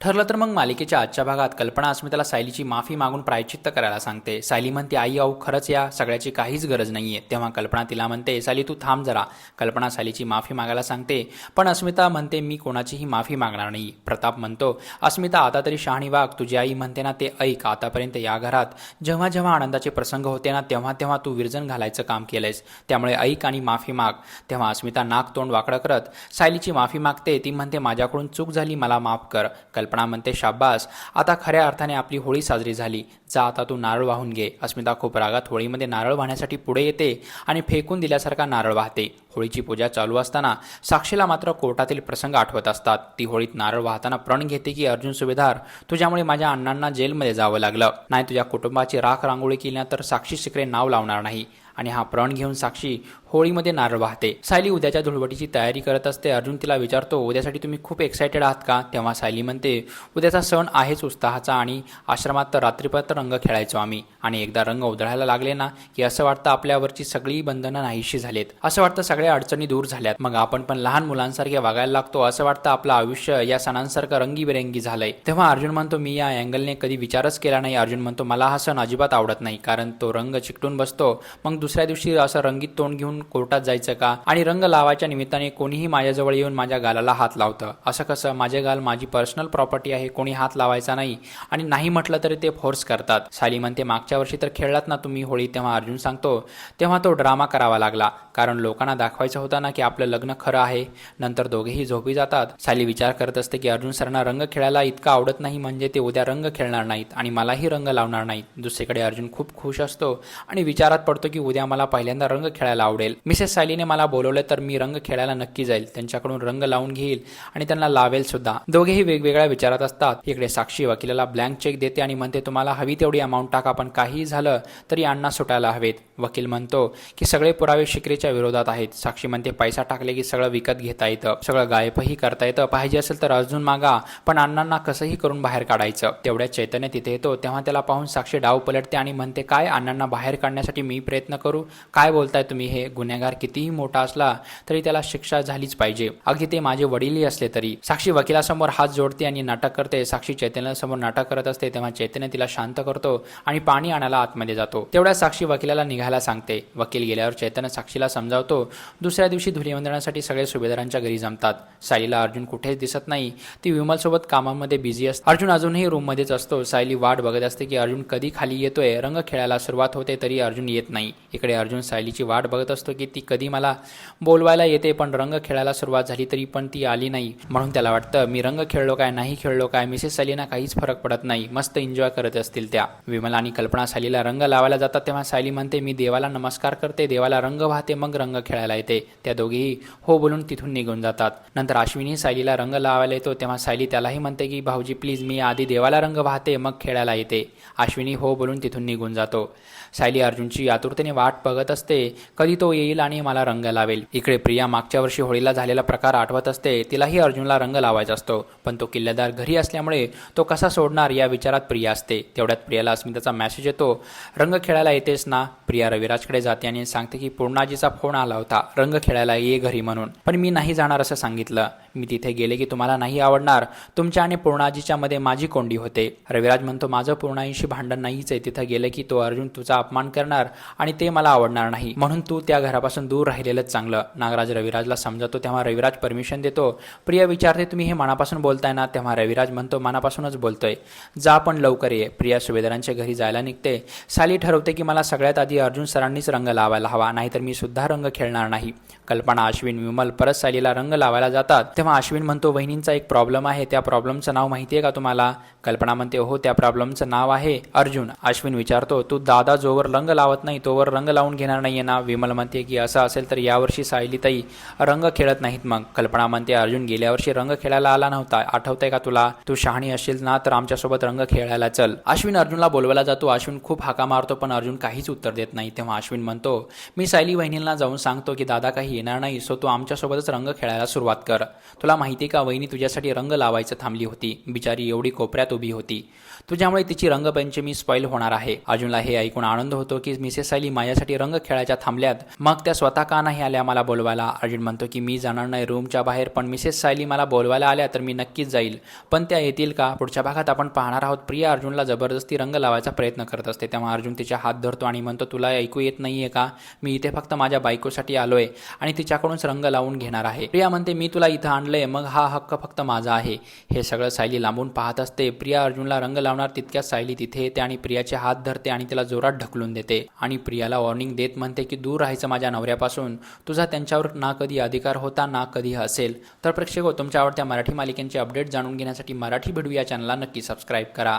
ठरलं तर मग मालिकेच्या आजच्या भागात कल्पना अस्मिताला सायलीची माफी मागून प्रायचित्त करायला सांगते. सायली म्हणते आई अहो खरंच या सगळ्याची काहीच गरज नाहीये. तेव्हा कल्पना तिला म्हणते सायली तू थांब जरा. कल्पना सायलीची माफी मागायला सांगते पण अस्मिता म्हणते मी कोणाचीही माफी मागणार नाही. प्रताप म्हणतो अस्मिता आता तरी शहाणी वाघ तुझी आई म्हणते ना ते ऐक आतापर्यंत या घरात जेव्हा जेव्हा आनंदाचे प्रसंग होते ना तेव्हा तेव्हा तू विरजन घालायचं काम केलंयस. त्यामुळे ऐक आणि माफी माग. तेव्हा अस्मिता नाक तोंड वाकडं करत सायलीची माफी मागते ती म्हणते माझ्याकडून चूक झाली मला माफ कर. कल्पना म्हणते शाब्बास आता खऱ्या अर्थाने आपली होळी साजरी झाली. जा आता तू नारळ वाहून घे. अस्मिता खूप रागात होळीमध्ये नारळ वाहण्यासाठी पुढे येते आणि फेकून दिल्यासारखा नारळ वाहते. होळीची पूजा चालू असताना साक्षीला मात्र कोर्टातील प्रसंग आठवत असतात. ती होळीत नारळ वाहताना प्रण घेते की अर्जुन सुभेदार तुझ्यामुळे माझ्या अण्णांना जेलमध्ये जावं लागलं. नाही तुझ्या कुटुंबाची राख रांगोळी केली तर साक्षी शिकरे नाव लावणार नाही. आणि हा प्रण घेऊन साक्षी होळीमध्ये नारळ वाहते. सायली उद्याच्या धुळवटीची तयारी करत असते. अर्जुन तिला विचारतो उद्यासाठी तुम्ही खूप एक्सायटेड आहात का? तेव्हा सायली म्हणते उद्याचा सण आहेच उत्साहाचा आणि आश्रमात तर रात्रीपर्यंत रंग खेळायचो आम्ही. आणि एकदा रंग उधळायला लागले ना की असं वाटतं आपल्यावरची सगळी बंधनं नाहीशी झालीत. असं वाटतं सगळ्या अडचणी दूर झाल्यात. मग आपण पण लहान मुलांसारखे वागायला लागतो. असं वाटतं आपलं आयुष्य या सणांसारखं रंगीबेरंगी झालंय. तेव्हा अर्जुन म्हणतो मी या अँगलने कधी विचारच केला नाही. अर्जुन म्हणतो मला हा सण अजिबात आवडत नाही कारण तो रंग चिकटून बसतो. मग दुसऱ्या दिवशी असं रंगीत तोंड घेऊन कोर्टात जायचं का? आणि रंग लावायच्या निमित्ताने कोणीही माझ्याजवळ येऊन माझ्या गालाला हात लावतं. असं कसं? माझे गाल माझी पर्सनल प्रॉपर्टी आहे कोणी हात लावायचा नाही. आणि नाही म्हटलं तरी ते फोर्स करतात. साली म्हणते मागच्या वर्षी तर खेळलात ना तुम्ही होळी? तेव्हा अर्जुन सांगतो तेव्हा तो ड्रामा करावा लागला. कारण लोकांना दाखवायचं होतं ना की आपलं लग्न खरं आहे. नंतर दोघेही झोपी जातात. साली विचार करत असते की अर्जुन सरांना रंग खेळायला इतका आवडत नाही म्हणजे ते उद्या रंग खेळणार नाहीत आणि मलाही रंग लावणार नाहीत. दुसरीकडे अर्जुन खूप खुश असतो आणि विचारात पडतो की उद्या मला पहिल्यांदा रंग खेळायला आवडेल. मिसेस सायलीने मला बोलवलं तर मी रंग खेळायला नक्की जाईल. त्यांच्याकडून रंग लावून घेईल आणि त्यांना लावेल सुद्धा. दोघेही वेगवेगळ्या विचारात असतात. इकडे साक्षी वकिलाला ब्लँक चेक देते आणि म्हणते तुम्हाला हवी तेवढी अमाऊंट टाका पण काहीही झालं तरी अण्णा सुटायला हवेत. वकील म्हणतो की सगळे पुरावे शिकरीच्या विरोधात आहेत. साक्षी म्हणते पैसा टाकले की सगळं विकत घेता येतं. सगळं गायबही करता येतं. पाहिजे असेल तर अजून मागा पण अण्णांना कसंही करून बाहेर काढायचं. तेवढ्या चैतन्य तिथे येतो तेव्हा त्याला पाहून साक्षी डाव पलटते आणि म्हणते काय? अण्णांना बाहेर काढण्यासाठी मी प्रयत्न करू करू? काय बोलताय तुम्ही? हे गुन्हेगार कितीही मोठा असला तरी त्याला शिक्षा झालीच पाहिजे. अगदी ते माझे वडीलही असले तरी. साक्षी वकिलासमोर हात जोडते आणि नाटक करते. साक्षी चैतन्यासमोर नाटक करत असते तेव्हा चैतन्य तिला शांत करतो आणि पाणी आणायला आतमध्ये जातो. तेवढ्या साक्षी वकिलाला निघायला सांगते. वकील गेल्यावर चैतन्य साक्षीला समजावतो दुसऱ्या दिवशी धुलीवंदनासाठी सगळे सुभेदारांच्या घरी जमतात. सायलीला अर्जुन कुठेच दिसत नाही. ती विमलसोबत कामामध्ये बिझी असते. अर्जुन अजूनही रूममध्येच असतो. सायली वाट बघत असते की अर्जुन कधी खाली येतोय? रंग खेळायला सुरुवात होते तरी अर्जुन येत नाही. इकडे अर्जुन सायलीची वाट बघत असतो की ती कधी मला बोलवायला येते पण रंग खेळायला सुरुवात झाली तरी पण ती आली नाही. म्हणून त्याला वाटतं मी रंग खेळलो काय नाही खेळलो काय मिसेस सायलीना काहीच फरक पडत नाही. मस्त एन्जॉय करत असतील त्या. विमला आणि कल्पना सायलीला रंग लावायला जातात तेव्हा सायली म्हणते मी देवाला नमस्कार करते देवाला रंग वाहते मग रंग खेळायला येते. त्या दोघेही हो बोलून तिथून निघून जातात. नंतर अश्विनी सायलीला रंग लावायला येतो तेव्हा सायली त्यालाही म्हणते की भाऊजी प्लीज मी आधी देवाला रंग वाहते मग खेळायला येते. अश्विनी हो बोलून तिथून निघून जातो. सायली अर्जुनची आतुरतेने वाट बघत असते कधी तो येईल आणि मला रंग लावेल. इकडे प्रिया मागच्या वर्षी होळीला झालेला प्रकार आठवत असते तिलाही अर्जुनला रंग लावायचा असतो. पण तो किल्लेदार घरी असल्यामुळे तो कसा सोडणार या विचारात प्रिया असते. तेवढ्यात प्रियाला अस्मिताचा मेसेज येतो. रंग खेळायला येतेस ना? प्रिया रविराजकडे जाते आणि सांगते की पूर्णाजीचा फोन आला होता. रंग खेळायला ये घरी म्हणून. पण मी नाही जाणार असं सांगितलं. मी तिथे गेले की तुम्हाला नाही आवडणार. तुमच्या आणि पूर्णाजीच्या मध्ये माझी कोंडी होते. रविराज म्हणतो माझं पूर्णाईशी भांडण नाहीच आहे. तिथं गेलं की तो अर्जुन तुझा अपमान करणार आणि ते मला आवडणार नाही. म्हणून तू त्या घरापासून दूर राहिलेलंच चांगलं. नागराज रविराजला समजतो तेव्हा रविराज परमिशन देतो. प्रिया विचारते तुम्ही हे मनापासून बोलताय ना? तेव्हा रविराज म्हणतो मनापासूनच बोलतोय. जा पण लवकर ये. प्रिया सुभेदारांच्या घरी जायला निघते. साली ठरवते की मला सगळ्यात आधी अर्जुन सरांनीच रंग लावायला हवा नाहीतर मी सुद्धा रंग खेळणार नाही. कल्पना अश्विन विमल परत सालीला रंग लावायला जातात. तेव्हा अश्विन म्हणतो वहिनींचा एक प्रॉब्लेम आहे त्या प्रॉब्लेमचं नाव माहिती आहे का तुम्हाला? कल्पना म्हणते हो त्या प्रॉब्लेमचं नाव आहे अर्जुन. अश्विन विचारतो तू दादा जोवर रंग लावत नाही तोवर रंग लावून घेणार नाहीये ना? विमल म्हणते की असं असेल तर यावर्षी सायलीताई रंग खेळत नाहीत मग. कल्पना म्हणते अर्जुन गेल्या वर्षी रंग खेळायला आला नव्हता आठवतंय का तुला? तू शहाणी असशील ना तर आमच्यासोबत रंग खेळायला चल. अश्विन अर्जुनला बोलवायला जातो अश्विन खूप हाका मारतो पण अर्जुन काहीच उत्तर देत नाही. तेव्हा अश्विन म्हणतो मी सायली वहिनींना जाऊन सांगतो की दादा काही येणार नाही सो तू आमच्यासोबतच रंग खेळायला सुरुवात कर. तुला माहिती का वहिनी तुझ्यासाठी रंग लावायचं थांबली होती. बिचारी एवढी कोपऱ्यात उभी होती. तुझ्यामुळे तिची रंगपंचमी स्पॉईल होणार आहे. अर्जुनला हे ऐकून आनंद होतो की मिसेस सायली माझ्यासाठी रंग खेळायच्या थांबल्यात. मग त्या स्वतः का नाही आल्या मला बोलवायला? अर्जुन म्हणतो की मी जाणार नाही रूमच्या बाहेर पण मिसेस सायली मला बोलवायला आल्या तर मी नक्कीच जाईल. पण त्या येतील का? पुढच्या भागात आपण पाहणार आहोत. प्रिया अर्जुनला जबरदस्ती रंग लावायचा प्रयत्न करत असते. तेव्हा अर्जुन तिच्या हात धरतो आणि म्हणतो तुला ऐकू येत नाहीये का? मी इथे फक्त माझ्या बायकोसाठी आलोय आणि तिच्याकडूनच रंग लावून घेणार आहे. प्रिया म्हणते मी तुला इथं आणलंय मग हा हक्क फक्त माझा आहे. हे सगळं सायली लांबून पाहत असते. प्रिया अर्जुनला रंग लावणार तितक्यात सायली तिथे येते आणि प्रियाचे हात धरते आणि तिला जोरात ढकलून देते. आणि प्रियाला वॉर्निंग देत म्हणते की दूर राहायचं माझ्या नवऱ्यापासून. तुझा त्यांच्यावर ना कधी अधिकार होता ना कधी असेल. तर प्रेक्षक हो, तुमच्या आवडत्या मराठी मालिकेंचे अपडेट जाणून घेण्यासाठी मराठी भिडू या चॅनलला नक्की सबस्क्राईब करा.